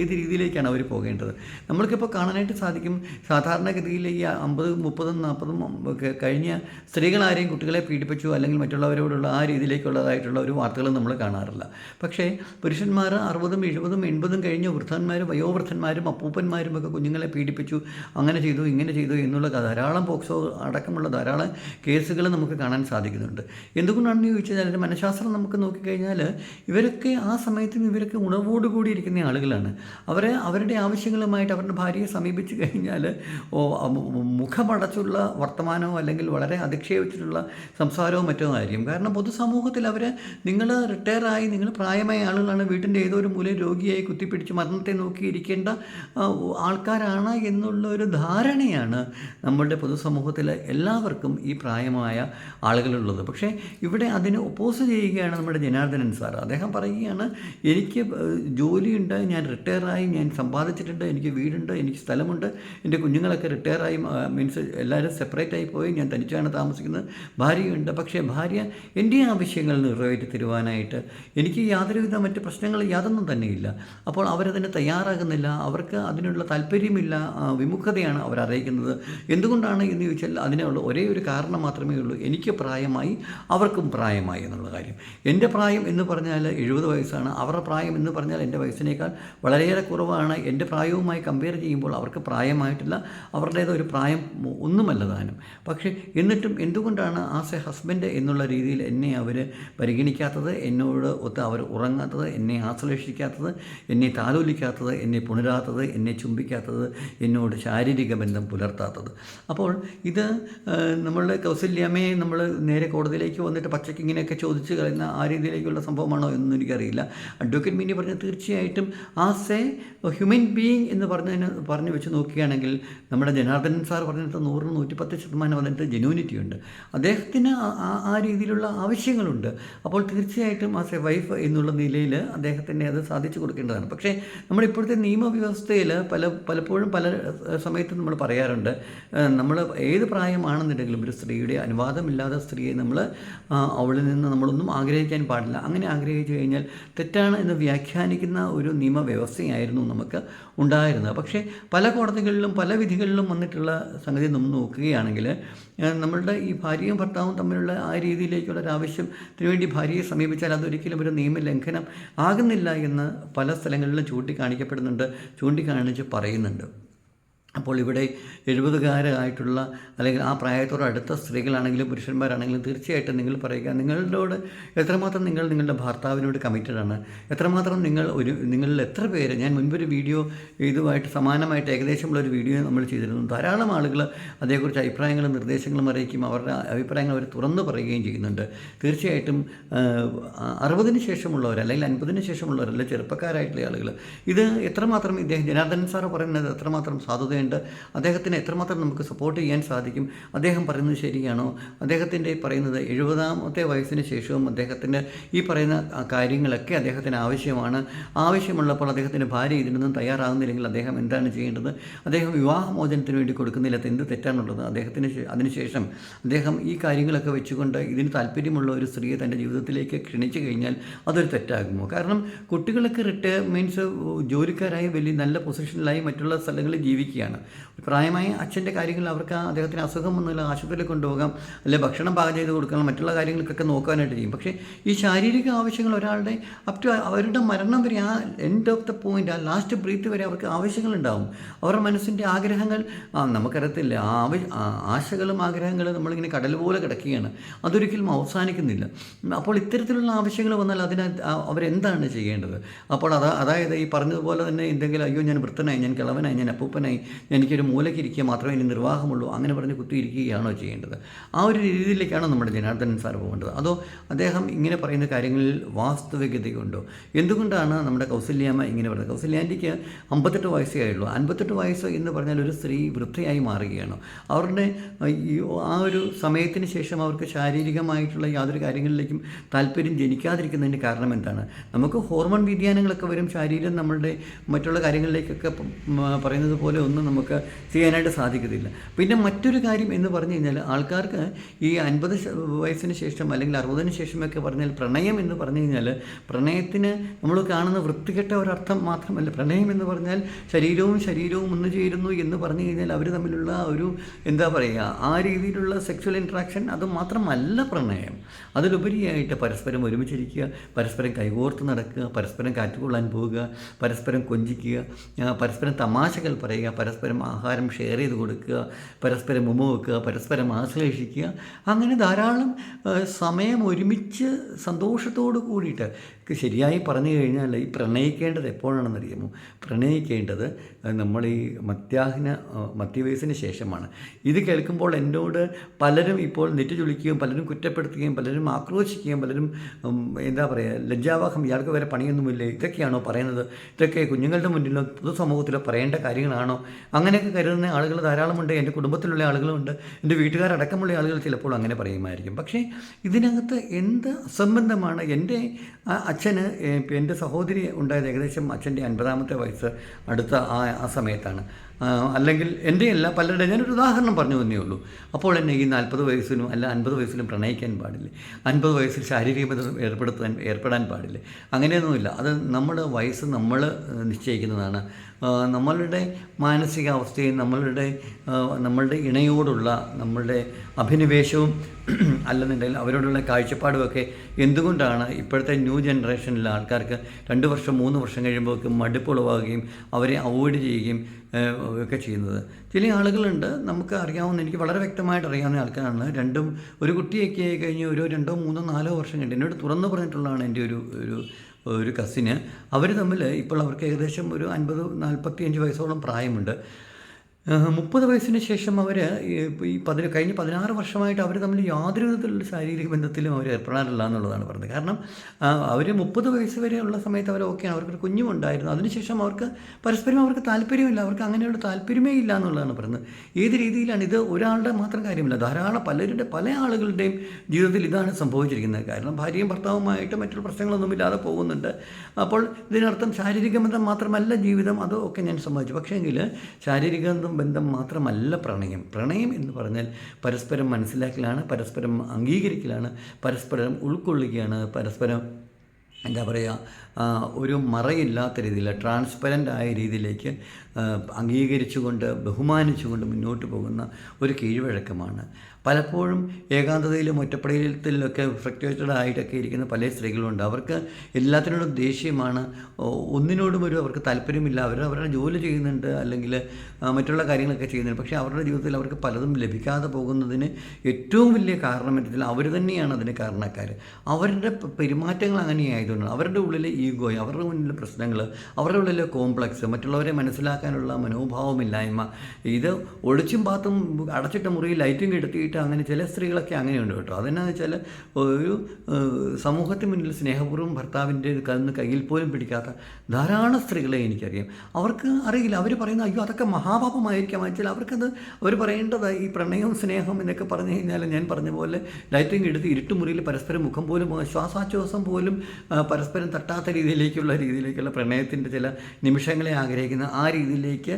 ഏത് രീതിയിലേക്കാണ് അവർ പോകേണ്ടത്? നമ്മൾക്കിപ്പോൾ കാണാനായിട്ട് സാധിക്കും. സാധാരണഗതിയിൽ ഈ അമ്പത് മുപ്പതും നാൽപ്പതും കഴിഞ്ഞ സ്ത്രീകളാരെയും കുട്ടികളെ പീഡിപ്പിച്ചു അല്ലെങ്കിൽ മറ്റുള്ളവരോടുള്ള ആ രീതിയിലേക്കുള്ളതായിട്ടുള്ള ഒരു വാർത്തകൾ നമ്മൾ കാണാറില്ല. പക്ഷേ പുരുഷന്മാർ അറുപതും എഴുപതും എൺപതും കഴിഞ്ഞ വൃദ്ധന്മാർ വയോവൃദ്ധന്മാരും അപ്പൂപ്പന്മാരും ഒക്കെ കുഞ്ഞുങ്ങളെ പീഡിപ്പിച്ചു അങ്ങനെ ചെയ്തു ഇങ്ങനെ ചെയ്തു എന്നുള്ള ധാരാളം പോക്സോ അടക്കമുള്ള ധാരാളം കേസുകൾ നമുക്ക് കാണാൻ സാധിക്കുന്നുണ്ട്. എന്തുകൊണ്ടാണെന്ന് ചോദിച്ചാൽ അതിന്റെ മനഃശാസ്ത്രം നമുക്ക് നോക്കിക്കഴിഞ്ഞാൽ ഇവരൊക്കെ ആ സമയത്തും ഇവരൊക്കെ ഉണർവോടുകൂടി ഇരിക്കുന്ന ആളുകളാണ്. അവരെ അവരുടെ ആവശ്യങ്ങളുമായിട്ട് അവരുടെ ഭാര്യയെ സമീപിച്ചു കഴിഞ്ഞാൽ മുഖമടച്ചുള്ള വർത്തമാനമോ അല്ലെങ്കിൽ വളരെ അധിക്ഷേപിച്ചിട്ടുള്ള സംസാരവും മറ്റോ ആയിരിക്കും. കാരണം പൊതുസമൂഹത്തിൽ അവർ നിങ്ങൾ റിട്ടയറായി നിങ്ങൾ പ്രായമായ ആളുകളാണ് വീട്ടിന്റെ ഏതോ ഒരു മൂലം രോഗിയായി കുത്തിപ്പിടിച്ച് മരണത്തെ നോക്കിയിരിക്കേണ്ട ആ, ആൾക്കാരാണ് എന്നുള്ള ഒരു ധാരണയാണ് നമ്മളുടെ പൊതുസമൂഹത്തിലെ എല്ലാവർക്കും ഈ പ്രായമായ ആളുകളുള്ളത്. പക്ഷേ ഇവിടെ അതിന് ഒപ്പോസ് ചെയ്യുകയാണ് നമ്മുടെ ജനാർദ്ദനൻ സാർ അദ്ദേഹം പറയുകയാണ് എനിക്ക് ജോലിയുണ്ട് ഞാൻ റിട്ടയറായി ഞാൻ സമ്പാദിച്ചിട്ടുണ്ട് എനിക്ക് വീടുണ്ട് എനിക്ക് സ്ഥലമുണ്ട് എന്റെ കുഞ്ഞുങ്ങളൊക്കെ റിട്ടയറായി മീൻസ് എല്ലാവരും സെപ്പറേറ്റ് ആയി പോയി ഞാൻ തനിച്ചാണ് താമസിക്കുന്നത് ഭാര്യയുണ്ട്. പക്ഷേ ഭാര്യ എന്റെ ആവശ്യങ്ങൾ നിറവേറ്റി തരുവാനായിട്ട് എനിക്ക് യാതൊരുവിധ മറ്റ് പ്രശ്നങ്ങൾ യാതൊന്നും തന്നെയില്ല. അപ്പോൾ അവരതിന് തയ്യാറാകുന്നില്ല അവർക്ക് അതിനുള്ള താല്പര്യമില്ല വിമുഖതയാണ് അവർ അറിയിക്കുന്നത്. എന്തുകൊണ്ടാണ് എന്ന് ചോദിച്ചാൽ അതിനുള്ള ഒരേ ഒരു കാരണം മാത്രമേ ഉള്ളൂ. എനിക്ക് പ്രായമായി അവർക്കും പ്രായമായി എന്നുള്ള കാര്യം. എന്റെ പ്രായം എന്ന് പറഞ്ഞാൽ എഴുപത് വയസ്സാണ്. അവരുടെ പ്രായം എന്ന് പറഞ്ഞാൽ എന്റെ വയസ്സിനേക്കാൾ വളരെയേറെ കുറവാണ്. എന്റെ പ്രായവുമായി കമ്പയർ ചെയ്യുമ്പോൾ അവർക്ക് പ്രായമായിട്ടില്ല. അവരുടേത് ഒരു പ്രായം ഒന്നുമല്ല താനും. പക്ഷേ എന്നിട്ടും എന്തുകൊണ്ടാണ് ആസ് എ ഹസ്ബൻഡ് എന്നുള്ള രീതിയിൽ എന്നെ അവർ പരിഗണിക്കാത്തത്? എന്നോട് ഒത്ത് അവർ ഉറങ്ങാത്തത്? എന്നെ ആശ്ലേഷിക്കാത്തത്? എന്നെ താലോലിക്കാത്തത്? എന്നെ പുണരാത്തത് എന്നെ ചുംബിക്കാത്തത് എന്നോട് ശാരീരിക ബന്ധം പുലർത്താത്തത്. അപ്പോൾ ഇത് നമ്മളുടെ കൗസല്യമേ നമ്മൾ നേരെ കോടതിയിലേക്ക് വന്നിട്ട് പച്ചയ്ക്ക് ഇങ്ങനെയൊക്കെ ചോദിച്ച് കളയുന്ന ആ രീതിയിലേക്കുള്ള സംഭവമാണോ എന്നൊന്നും എനിക്കറിയില്ല അഡ്വക്കേറ്റ് മീനി പറഞ്ഞ തീർച്ചയായിട്ടും ആസ് എ ഹ്യൂമൻ ബീയിങ് എന്ന് പറഞ്ഞതിന് പറഞ്ഞു വെച്ച് നോക്കുകയാണെങ്കിൽ നമ്മുടെ ജനാർദ്ദനൻ സാർ പറഞ്ഞിട്ട് നൂറിന് നൂറ്റിപ്പത്ത് ശതമാനം വന്നിട്ട് ജെന്യൂനിറ്റി ഉണ്ട്. അദ്ദേഹത്തിന് ആ- രീതിയിലുള്ള ആവശ്യങ്ങളുണ്ട്. അപ്പോൾ തീർച്ചയായിട്ടും ആസ് എ വൈഫ് എന്നുള്ള നിലയിൽ അദ്ദേഹത്തിന്റെ അത് സാധിച്ചു കൊടുക്കേണ്ടതാണ്. പക്ഷേ നമ്മുടെ ഇപ്പോഴത്തെ നിയമവ്യവസ്ഥയിൽ പല പലപ്പോഴും പല സമയത്തും നമ്മൾ പറയാറുണ്ട്. നമ്മൾ ഏത് പ്രായമാണെന്നുണ്ടെങ്കിലും ഒരു സ്ത്രീയുടെ അനുവാദമില്ലാതെ സ്ത്രീയെ നമ്മൾ അവളിൽ നിന്ന് നമ്മളൊന്നും ആഗ്രഹിക്കാൻ പാടില്ല. അങ്ങനെ ആഗ്രഹിച്ചു കഴിഞ്ഞാൽ തെറ്റാണ് എന്ന് വ്യാഖ്യാനിക്കുന്ന ഒരു നിയമവ്യവസ്ഥയായിരുന്നു നമുക്ക് ഉണ്ടായിരുന്നത്. പക്ഷേ പല കോടതികളിലും പല വിധികളിലും വന്നിട്ടുള്ള സംഗതി നമ്മൾ നോക്കുകയാണെങ്കിൽ നമ്മളുടെ ഈ ഭാര്യയും ഭർത്താവും തമ്മിലുള്ള ആ രീതിയിലേക്കുള്ള ഒരു ആവശ്യത്തിന് വേണ്ടി ഭാര്യയെ സമീപിച്ചാൽ അതൊരിക്കലും ഒരു നിയമലംഘനം ആകുന്നില്ല എന്ന് പല സ്ഥലങ്ങളിലും ചൂണ്ടിക്കാണിക്കപ്പെടുന്നുണ്ട്. ചൂണ്ടിക്കാണിച്ച് പറയുന്നുണ്ട്. അപ്പോൾ ഇവിടെ എഴുപതുകാരായിട്ടുള്ള അല്ലെങ്കിൽ ആ പ്രായത്തോട് അടുത്ത സ്ത്രീകളാണെങ്കിലും പുരുഷന്മാരാണെങ്കിലും തീർച്ചയായിട്ടും നിങ്ങൾ പറയുക നിങ്ങളോട് എത്രമാത്രം നിങ്ങൾ നിങ്ങളുടെ ഭർത്താവിനോട് കമ്മിറ്റഡ് ആണ് എത്രമാത്രം നിങ്ങൾ ഒരു നിങ്ങളിൽ എത്ര പേര് ഞാൻ മുൻപൊരു വീഡിയോ ഇതുമായിട്ട് സമാനമായിട്ട് ഏകദേശമുള്ള ഒരു വീഡിയോ നമ്മൾ ചെയ്തിരുന്നു ധാരാളം ആളുകൾ അതേക്കുറിച്ച് അഭിപ്രായങ്ങളും നിർദ്ദേശങ്ങളും അറിയിക്കും അവരുടെ അഭിപ്രായങ്ങൾ അവർ തുറന്നു പറയുകയും ചെയ്യുന്നുണ്ട്. തീർച്ചയായിട്ടും അറുപതിന് ശേഷമുള്ളവർ അല്ലെങ്കിൽ അൻപതിന് ശേഷമുള്ളവർ അല്ലെങ്കിൽ ചെറുപ്പക്കാരായിട്ടുള്ള ആളുകൾ. ഇത് എത്രമാത്രം ഇദ്ദേഹം ജനാർദ്ദൻ സാറ് പറയുന്നത് എത്രമാത്രം സാധുതയാണ് പറയുന്നുണ്ട്. അദ്ദേഹത്തിന് എത്രമാത്രം നമുക്ക് സപ്പോർട്ട് ചെയ്യാൻ സാധിക്കും? അദ്ദേഹം പറയുന്നത് ശരിയാണോ? അദ്ദേഹത്തിന്റെ പറയുന്നത് എഴുപതാമത്തെ വയസ്സിന് ശേഷവും അദ്ദേഹത്തിന്റെ ഈ പറയുന്ന കാര്യങ്ങളൊക്കെ അദ്ദേഹത്തിന് ആവശ്യമാണ്. ആവശ്യമുള്ളപ്പോൾ അദ്ദേഹത്തിന്റെ ഭാര്യ ഇതിനൊന്നും തയ്യാറാകുന്നില്ലെങ്കിൽ അദ്ദേഹം എന്താണ് ചെയ്യേണ്ടത്? അദ്ദേഹം വിവാഹമോചനത്തിന് വേണ്ടി കൊടുക്കുന്നില്ലാത്ത എന്ത് തെറ്റാണുള്ളത്? അദ്ദേഹത്തിന് അതിനുശേഷം അദ്ദേഹം ഈ കാര്യങ്ങളൊക്കെ വെച്ചുകൊണ്ട് ഇതിന് താല്പര്യമുള്ള ഒരു സ്ത്രീയെ തന്റെ ജീവിതത്തിലേക്ക് ക്ഷണിച്ചു കഴിഞ്ഞാൽ അതൊരു തെറ്റാകുമോ? കാരണം കുട്ടികളൊക്കെ റിട്ടയർ മീൻസ് ജോലിക്കാരായി വലിയ നല്ല പൊസിഷനിലായി മറ്റുള്ള സ്ഥലങ്ങളിൽ ജീവിക്കുകയാണ്. പ്രായമായ അച്ഛന്റെ കാര്യങ്ങളിൽ അവർക്ക് അദ്ദേഹത്തിന് അസുഖം ഒന്നുമില്ല ആശുപത്രിയിൽ കൊണ്ടുപോകാം. അല്ലെങ്കിൽ ഭക്ഷണം പാകം ചെയ്ത് കൊടുക്കണം. മറ്റുള്ള കാര്യങ്ങൾക്കൊക്കെ നോക്കാനായിട്ട് ചെയ്യും. പക്ഷേ ഈ ശാരീരിക ആവശ്യങ്ങൾ ഒരാളുടെ അപ് ടു അവരുടെ മരണം വരെ ആ എൻഡ് ഓഫ് ദ പോയിന്റ് ആ ലാസ്റ്റ് ബ്രീത്ത് വരെ അവർക്ക് ആവശ്യങ്ങളുണ്ടാവും. അവരുടെ മനസ്സിന്റെ ആഗ്രഹങ്ങൾ നമുക്കറിയത്തില്ല. ആ ആശകളും ആഗ്രഹങ്ങളും നമ്മളിങ്ങനെ കടൽ പോലെ കിടക്കുകയാണ്. അതൊരിക്കലും അവസാനിക്കുന്നില്ല. അപ്പോൾ ഇത്തരത്തിലുള്ള ആവശ്യങ്ങൾ വന്നാൽ അതിന് അവരെന്താണ് ചെയ്യേണ്ടത്? അപ്പോൾ അതാ അതായത് ഈ പറഞ്ഞതുപോലെ തന്നെ എന്തെങ്കിലും അയ്യോ ഞാൻ വൃത്തനായി ഞാൻ കിളവനായി ഞാൻ അപ്പൂപ്പനായി എനിക്കൊരു മൂലയ്ക്ക് ഇരിക്കുക മാത്രമേ ഇനി നിർവാഹമുള്ളൂ അങ്ങനെ പറഞ്ഞ് കുത്തിയിരിക്കുകയാണോ ചെയ്യേണ്ടത്? ആ ഒരു രീതിയിലേക്കാണോ നമ്മുടെ ജനാർദ്ദനൻ സാർ പോകേണ്ടത്. അതോ അദ്ദേഹം ഇങ്ങനെ പറയുന്ന കാര്യങ്ങളിൽ വാസ്തവികതയുണ്ടോ? എന്തുകൊണ്ടാണ് നമ്മുടെ കൗസല്യാമ്മ ഇങ്ങനെ പറയുന്നത്? കൗസല്യാന്റിക്ക് അമ്പത്തെട്ട് വയസ്സേ ആയുള്ളൂ. അൻപത്തെട്ട് വയസ്സ് എന്ന് പറഞ്ഞാൽ ഒരു സ്ത്രീ വൃദ്ധയായി മാറുകയാണ്. അവരുടെ ആ, ഒരു സമയത്തിന് ശേഷം അവർക്ക് ശാരീരികമായിട്ടുള്ള യാതൊരു കാര്യങ്ങളിലേക്കും താല്പര്യം ജനിക്കാതിരിക്കുന്നതിന്റെ കാരണം എന്താണ്? നമുക്ക് ഹോർമോൺ വ്യതിയാനങ്ങളൊക്കെ വരും. ശരീരം നമ്മളുടെ മറ്റുള്ള കാര്യങ്ങളിലേക്കൊക്കെ പറയുന്നത് പോലെ ഒന്നും നമുക്ക് ചെയ്യാനായിട്ട് സാധിക്കത്തില്ല. പിന്നെ മറ്റൊരു കാര്യം എന്ന് പറഞ്ഞു കഴിഞ്ഞാൽ ആൾക്കാർക്ക് ഈ അൻപത് വയസ്സിന് ശേഷം അല്ലെങ്കിൽ അറുപതിന് ശേഷമൊക്കെ പറഞ്ഞാൽ പ്രണയം എന്ന് പറഞ്ഞു കഴിഞ്ഞാൽ പ്രണയത്തിന് നമ്മൾ കാണുന്ന വൃത്തികെട്ട ഒരർത്ഥം മാത്രമല്ല. പ്രണയം എന്ന് പറഞ്ഞാൽ ശരീരവും ശരീരവും ഒന്നു ചേരുന്നു എന്ന് പറഞ്ഞു കഴിഞ്ഞാൽ അവർ തമ്മിലുള്ള ഒരു എന്താ പറയുക ആ രീതിയിലുള്ള സെക്ച്വൽ ഇൻട്രാക്ഷൻ അത് മാത്രമല്ല പ്രണയം. അതിലുപരിയായിട്ട് പരസ്പരം ഒരുമിച്ചിരിക്കുക പരസ്പരം കൈകോർത്ത് നടക്കുക പരസ്പരം കാറ്റുകൊള്ളാൻ പോവുക പരസ്പരം കൊഞ്ചിക്കുക പരസ്പരം തമാശകൾ പറയുക പരസ്പരം ആഹാരം ഷെയർ ചെയ്ത് കൊടുക്കുക പരസ്പരം മുമ്പ് വെക്കുക പരസ്പരം ആശ്ലേഷിക്കുക അങ്ങനെ ധാരാളം സമയം ഒരുമിച്ച് സന്തോഷത്തോട് കൂടിയിട്ട് ശരിയായി പറഞ്ഞു കഴിഞ്ഞാൽ ഈ പ്രണയിക്കേണ്ടത് എപ്പോഴാണെന്നറിയാമോ? പ്രണയിക്കേണ്ടത് നമ്മൾ ഈ മത്യാഹ്ന മത്യവയസ്സിന് ശേഷമാണ്. ഇത് കേൾക്കുമ്പോൾ എന്നോട് പലരും ഇപ്പോൾ നെറ്റ് ചുളിക്കുകയും പലരും കുറ്റപ്പെടുത്തുകയും പലരും ആക്രോശിക്കുകയും പലരും എന്താ പറയുക ലജ്ജാവാഹം ഇയാൾക്ക് വരെ പണിയൊന്നുമില്ലേ? ഇതൊക്കെയാണോ പറയുന്നത്? ഇതൊക്കെ കുഞ്ഞുങ്ങളുടെ മുന്നിലോ പൊതുസമൂഹത്തിലോ പറയേണ്ട കാര്യങ്ങളാണോ? അങ്ങനെയൊക്കെ കരുതുന്ന ആളുകൾ ധാരാളമുണ്ട് എന്റെ കുടുംബത്തിലുള്ള ആളുകളുണ്ട് എന്റെ വീട്ടുകാരടക്കമുള്ള ആളുകൾ ചിലപ്പോൾ അങ്ങനെ പറയുമായിരിക്കും. പക്ഷേ ഇതിനകത്ത് എന്ത് അസംബന്ധമാണ്? എന്റെ അച്ഛന് എന്റെ സഹോദരി ഉണ്ടായത് ഏകദേശം അച്ഛന്റെ അൻപതാമത്തെ വയസ്സ് അടുത്ത ആ ആ സമയത്താണ്. അല്ലെങ്കിൽ എന്റെ അല്ല പലരുടെ ഞാനൊരു ഉദാഹരണം പറഞ്ഞു തന്നേ ഉള്ളൂ. അപ്പോൾ എന്നെ ഈ നാൽപ്പത് വയസ്സിനും അല്ല അൻപത് വയസ്സിലും പ്രണയിക്കാൻ പാടില്ല? അൻപത് വയസ്സിൽ ശാരീരിക ബന്ധം ഏർപ്പെടുത്താൻ ഏർപ്പെടാൻ പാടില്ല? അങ്ങനെയൊന്നുമില്ല. അത് നമ്മുടെ വയസ്സ് നമ്മൾ നിശ്ചയിക്കുന്നതാണ്. നമ്മളുടെ മാനസികാവസ്ഥയും നമ്മളുടെ നമ്മളുടെ ഇണയോടുള്ള നമ്മളുടെ അഭിനിവേശവും അല്ലെന്നുണ്ടെങ്കിൽ അവരോടുള്ള കാഴ്ചപ്പാടുമൊക്കെ എന്തുകൊണ്ടാണ് ഇപ്പോഴത്തെ ന്യൂ ജനറേഷനിലെ ആൾക്കാർക്ക് രണ്ട് വർഷം മൂന്ന് വർഷം കഴിയുമ്പോഴേക്കും മടുപ്പുളവാകുകയും അവരെ അവോയ്ഡ് ചെയ്യുകയും ഒക്കെ ചെയ്യുന്നത്. ചില ആളുകളുണ്ട് നമുക്ക് അറിയാവുന്ന എനിക്ക് വളരെ വ്യക്തമായിട്ട് അറിയാവുന്ന ആൾക്കാരാണ്. രണ്ടും ഒരു കുട്ടിയൊക്കെ ആയി കഴിഞ്ഞ് ഒരു രണ്ടോ മൂന്നോ നാലോ വർഷം കഴിഞ്ഞ് എന്നോട് തുറന്നു പറഞ്ഞിട്ടുള്ളതാണ് എന്റെ ഒരു ഒരു ഒരു കസിന്. അവർ തമ്മിൽ ഇപ്പോൾ അവർക്ക് ഏകദേശം ഒരു അൻപത് നാൽപ്പത്തി അഞ്ച് വയസ്സോളം പ്രായമുണ്ട്. മുപ്പത് വയസ്സിന് ശേഷം അവർ ഈ പതിന കഴിഞ്ഞ പതിനാറ് വർഷമായിട്ട് അവർ തമ്മിൽ യാതൊരു വിധത്തിലുള്ള ശാരീരിക ബന്ധത്തിലും അവർ ഏർപ്പെടാറില്ല എന്നുള്ളതാണ് പറഞ്ഞത്. കാരണം അവർ മുപ്പത് വയസ്സ് വരെയുള്ള സമയത്ത് അവർ ഓക്കെയാണ് അവർക്കൊരു കുഞ്ഞുമുണ്ടായിരുന്നു. അതിനുശേഷം അവർക്ക് പരസ്പരം അവർക്ക് താല്പര്യമില്ല. അവർക്ക് അങ്ങനെയുള്ള താല്പര്യമേ ഇല്ല എന്നുള്ളതാണ് പറയുന്നത് ഏത് രീതിയിലാണ് ഇത് ഒരാളുടെ മാത്രം കാര്യമില്ല ധാരാളം പലരുടെ പല ആളുകളുടെയും ജീവിതത്തിൽ ഇതാണ് സംഭവിച്ചിരിക്കുന്നത്. കാരണം ഭാര്യയും ഭർത്താവുമായിട്ട് മറ്റുള്ള പ്രശ്നങ്ങളൊന്നും ഇല്ലാതെ പോകുന്നുണ്ട്. അപ്പോൾ ഇതിനർത്ഥം ശാരീരിക ബന്ധം മാത്രമല്ല ജീവിതം അതൊക്കെ ഞാൻ സമ്മതിച്ചു. പക്ഷേ എങ്കിൽ ശാരീരിക ബന്ധം ബന്ധം മാത്രമല്ല പ്രണയം. പ്രണയം എന്ന് പറഞ്ഞാൽ പരസ്പരം മനസ്സിലാക്കലാണ് പരസ്പരം അംഗീകരിക്കലാണ് പരസ്പരം ഉൾക്കൊള്ളുകയാണ് പരസ്പരം എന്താ പറയുക ഒരു മറയില്ലാത്ത രീതിയിൽ ട്രാൻസ്പെറന്റ് ആയ രീതിയിലേക്ക് അംഗീകരിച്ചുകൊണ്ട് ബഹുമാനിച്ചുകൊണ്ട് മുന്നോട്ട് പോകുന്ന ഒരു കീഴ്വഴക്കമാണ്. പലപ്പോഴും ഏകാന്തതയിലും ഒറ്റപ്പെടലത്തിലൊക്കെ ഫ്രക്ച്വേറ്റഡ് ആയിട്ടൊക്കെ ഇരിക്കുന്ന പല സ്ത്രീകളുണ്ട്. അവർക്ക് എല്ലാത്തിനോടും ദേഷ്യമാണ്. ഒന്നിനോടും ഒരു അവർക്ക് താല്പര്യമില്ല. അവർ അവരുടെ ജോലി ചെയ്യുന്നുണ്ട് അല്ലെങ്കിൽ മറ്റുള്ള കാര്യങ്ങളൊക്കെ ചെയ്യുന്നുണ്ട്. പക്ഷേ അവരുടെ ജീവിതത്തിൽ അവർക്ക് പലതും ലഭിക്കാതെ പോകുന്നതിന് ഏറ്റവും വലിയ കാരണം എന്തെങ്കിൽ അവർ തന്നെയാണ് അതിന് കാരണക്കാർ. അവരുടെ പെരുമാറ്റങ്ങൾ പെരുമാറ്റങ്ങൾ അങ്ങനെയായതുകൊണ്ട് അവരുടെ ഉള്ളിലെ ഈഗോ അവരുടെ മുന്നിലെ പ്രശ്നങ്ങൾ അവരുടെ ഉള്ളിലെ കോംപ്ലക്സ് മറ്റുള്ളവരെ മനസ്സിലാക്കാനുള്ള മനോഭാവമില്ലായ്മ ഇത് ഒളിച്ചും പാത്തും അടച്ചിട്ട മുറിയിൽ ലൈറ്റും കെടുത്തിയിട്ട് വേണ്ടിയിട്ട് അങ്ങനെ ചില സ്ത്രീകളൊക്കെ അങ്ങനെയുണ്ട് കേട്ടോ. അതെന്നാന്ന് വെച്ചാൽ ഒരു സമൂഹത്തിന് മുന്നിൽ സ്നേഹപൂർവം ഭർത്താവിന്റെ കന്ന് കയ്യിൽ പോലും പിടിക്കാത്ത ധാരാളം സ്ത്രീകളെ എനിക്കറിയാം. അവർക്ക് അറിയില്ല. അവർ പറയുന്ന അയ്യോ അതൊക്കെ മഹാപാപമായിരിക്കാം. വെച്ചാൽ അവർക്കത് അവർ പറയേണ്ടത് ഈ പ്രണയം സ്നേഹം എന്നൊക്കെ പറഞ്ഞു കഴിഞ്ഞാൽ ഞാൻ പറഞ്ഞ പോലെ ലൈറ്റിംഗ് എടുത്ത് ഇരുട്ടുമുറിയിൽ പരസ്പരം മുഖം പോലും ശ്വാസാശ്വാസം പോലും പരസ്പരം തട്ടാത്ത രീതിയിലേക്കുള്ള രീതിയിലേക്കുള്ള പ്രണയത്തിന്റെ ചില നിമിഷങ്ങളെ ആഗ്രഹിക്കുന്ന ആ രീതിയിലേക്ക്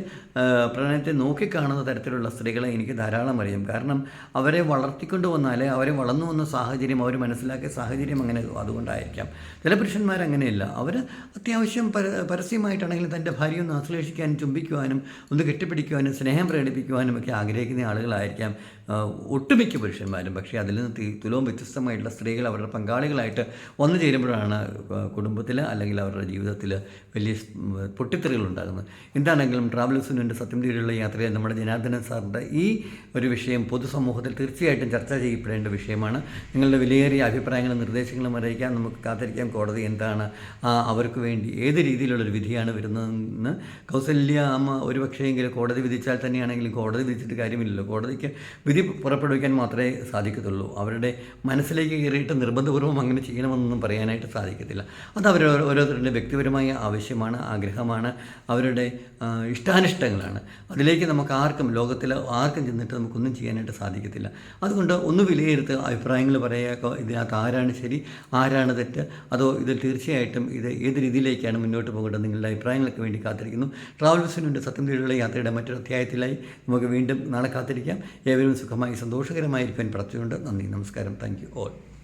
പ്രണയത്തെ നോക്കിക്കാണുന്ന തരത്തിലുള്ള സ്ത്രീകളെ എനിക്ക് ധാരാളം അറിയാം. കാരണം അവരെ വളർത്തിക്കൊണ്ട് വന്നാൽ അവരെ വളർന്നു വന്ന സാഹചര്യം അവർ മനസ്സിലാക്കിയ സാഹചര്യം അങ്ങനെ അതുകൊണ്ടായിരിക്കാം. ചില പുരുഷന്മാർ അങ്ങനെയല്ല. അവർ അത്യാവശ്യം പര പരസ്യമായിട്ടാണെങ്കിലും തന്റെ ഭാര്യ ഒന്ന് ആശ്ലേഷിക്കാനും ചുംബിക്കുവാനും ഒന്ന് കെട്ടിപ്പിടിക്കുവാനും സ്നേഹം പ്രകടിപ്പിക്കുവാനും ഒക്കെ ആഗ്രഹിക്കുന്ന ആളുകളായിരിക്കാം. ഒട്ടുമിക്ക പുരുഷന്മാരും പക്ഷേ അതിൽ നിന്ന് തുലവും വ്യത്യസ്തമായിട്ടുള്ള സ്ത്രീകൾ അവരുടെ പങ്കാളികളായിട്ട് വന്നു ചേരുമ്പോഴാണ് കുടുംബത്തിൽ അല്ലെങ്കിൽ അവരുടെ ജീവിതത്തിൽ വലിയ പൊട്ടിത്തെറികൾ ഉണ്ടാകുന്നത്. എന്താണെങ്കിലും ട്രാവലേഴ്സിനുണ്ട് സത്യം തീരെയുള്ള യാത്രയിൽ നമ്മുടെ ജനാർദ്ദനൻ സാറിന്റെ ഈ ഒരു വിഷയം പൊതുസമൂഹത്തിൽ തീർച്ചയായിട്ടും ചർച്ച ചെയ്യപ്പെടേണ്ട വിഷയമാണ്. നിങ്ങളുടെ വിലയേറിയ അഭിപ്രായങ്ങളും നിർദ്ദേശങ്ങളും അറിയിക്കാൻ നമുക്ക് കാത്തിരിക്കാം. കോടതി എന്താണ് അവർക്ക് വേണ്ടി ഏത് രീതിയിലുള്ളൊരു വിധിയാണ് വരുന്നതെന്ന് കൗസല്യ അമ്മ ഒരു പക്ഷേയെങ്കിലും കോടതി വിധിച്ചാൽ തന്നെയാണെങ്കിലും കോടതി വിധിച്ചിട്ട് കാര്യമില്ലല്ലോ. കോടതിക്ക് വിധി പുറപ്പെടുവിക്കാൻ മാത്രമേ സാധിക്കത്തുള്ളൂ. അവരുടെ മനസ്സിലേക്ക് കയറിയിട്ട് നിർബന്ധപൂർവം അങ്ങനെ ചെയ്യണമെന്നൊന്നും പറയാനായിട്ട് സാധിക്കത്തില്ല. അത് അവർ ഓരോരുത്തരുടെ വ്യക്തിപരമായ ആവശ്യമാണ് ആഗ്രഹമാണ് അവരുടെ ഇഷ്ടാനിഷ്ടങ്ങളാണ്. അതിലേക്ക് നമുക്ക് ആർക്കും ലോകത്തിൽ ആർക്കും ചെന്നിട്ട് നമുക്കൊന്നും ചെയ്യാനായിട്ട് സാധിക്കത്തില്ല. അതുകൊണ്ട് ഒന്ന് വിലയിരുത്ത് അഭിപ്രായങ്ങൾ പറയുക ഇതിനകത്ത് ആരാണ് ശരി ആരാണ് തെറ്റ് അതോ ഇത് തീർച്ചയായിട്ടും ഇത് ഏത് രീതിയിലേക്കാണ് മുന്നോട്ട് പോകേണ്ടത് നിങ്ങളുടെ അഭിപ്രായങ്ങൾക്ക് വേണ്ടി കാത്തിരിക്കുന്നു. ട്രാവൽസിനുണ്ട് സത്യം തീരുള്ള യാത്രയുടെ മറ്റൊരു അധ്യായത്തിലായി നമുക്ക് വീണ്ടും നാളെ കാത്തിരിക്കാം. ഏവരും സുഖമായി സന്തോഷകരമായിരിക്കാൻ പ്രാർത്ഥിച്ചുകൊണ്ട് നന്ദി നമസ്കാരം. Thank you all.